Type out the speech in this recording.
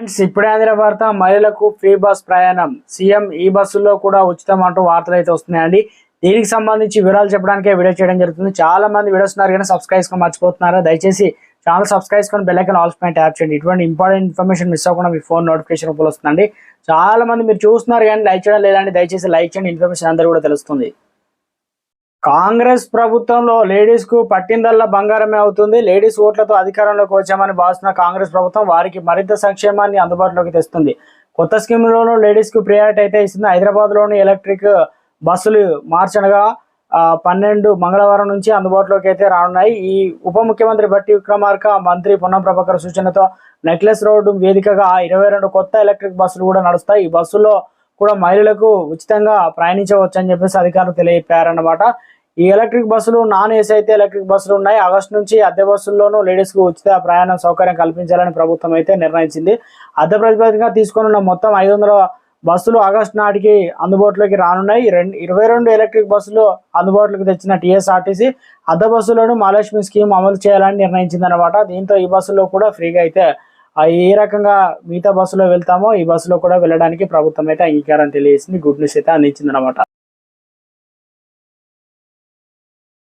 Friends ఇప్పుడే అందిన వార్త మహిళలకు ఫ్రీ బస్ ప్రయాణం. సీఎం ఈ బస్సుల్లో కూడా ఉచితం అంటూ వార్తలు అయితే వస్తున్నాయండి. దీనికి సంబంధించి వివరాలు చెప్పడానికే వీడియో చేయడం జరుగుతుంది. చాలా మంది వీడియోస్ ఉన్నారు కానీ సబ్స్క్రైబ్ చేసుకొని మర్చిపోతున్నారు? దయచేసి ఛానల్ సబ్స్క్రైబ్ చేసుకొని బెల్లైకన్ ఆల్స్ పైన ట్యాప్ చేయండి. ఇటువంటి ఇంపార్టెంట్ ఇన్ఫర్మేషన్ మిస్ అవ్వకుండా మీ ఫోన్ నోటిఫికేషన్ రూపంలో వస్తుందండి. చాలా మంది మీరు చూస్తున్నారు కానీ లైక్ చేయడం లేదండి. దయచేసి లైక్ చేయండి. ఇన్ఫర్మేషన్ అందరూ కూడా తెలుస్తుంది. కాంగ్రెస్ ప్రభుత్వంలో లేడీస్కు పట్టిందల్లా బంగారమే అవుతుంది. లేడీస్ ఓట్లతో అధికారంలోకి వచ్చామని భావిస్తున్న కాంగ్రెస్ ప్రభుత్వం వారికి మరింత సంక్షేమాన్ని అందుబాటులోకి తెస్తుంది. కొత్త స్కీమ్లోనూ లేడీస్కు ప్రియారిటీ అయితే ఇస్తుంది. హైదరాబాద్లోని ఎలక్ట్రిక్ బస్సులు మార్చనగా పన్నెండు మంగళవారం నుంచి అందుబాటులోకి అయితే రానున్నాయి. ఈ ఉప ముఖ్యమంత్రి బట్టి విక్రమార్క మంత్రి పొన్నం ప్రభాకర్ సూచనతో నెక్లెస్ రోడ్డు వేదికగా ఇరవై రెండు కొత్త ఎలక్ట్రిక్ బస్సులు కూడా నడుస్తాయి. ఈ బస్సులో కూడా మహిళలకు ఉచితంగా ప్రయాణించవచ్చు అని చెప్పేసి అధికారులు తెలియపారన్నమాట ఈ ఎలక్ట్రిక్ బస్సులు నాన్ ఏసీ అయితే ఎలక్ట్రిక్ బస్సులు ఉన్నాయి. ఆగస్టు నుంచి అద్దె బస్సుల్లోనూ లేడీస్కు ఉచిత ప్రయాణం సౌకర్యం కల్పించాలని ప్రభుత్వం అయితే నిర్ణయించింది. అద్దె ప్రతిపాదికగా తీసుకున్న మొత్తం ఐదు వందల బస్సులు ఆగస్టు నాటికి అందుబాటులోకి రానున్నాయి. రెండు ఇరవై రెండు ఎలక్ట్రిక్ బస్సులు అందుబాటులోకి తెచ్చిన టీఎస్ఆర్టీసీ అద్దె బస్సులను మహాలక్ష్మి స్కీమ్ అమలు చేయాలని నిర్ణయించింది అనమాట దీంతో ఈ బస్సులో కూడా ఫ్రీగా అయితే ఏ రకంగా మిగతా బస్సులో వెళ్తామో ఈ బస్సులో కూడా వెళ్ళడానికి ప్రభుత్వం అయితే అంగీకారం తెలియజేసింది. గుడ్ న్యూస్ అయితే అందించింది అనమాట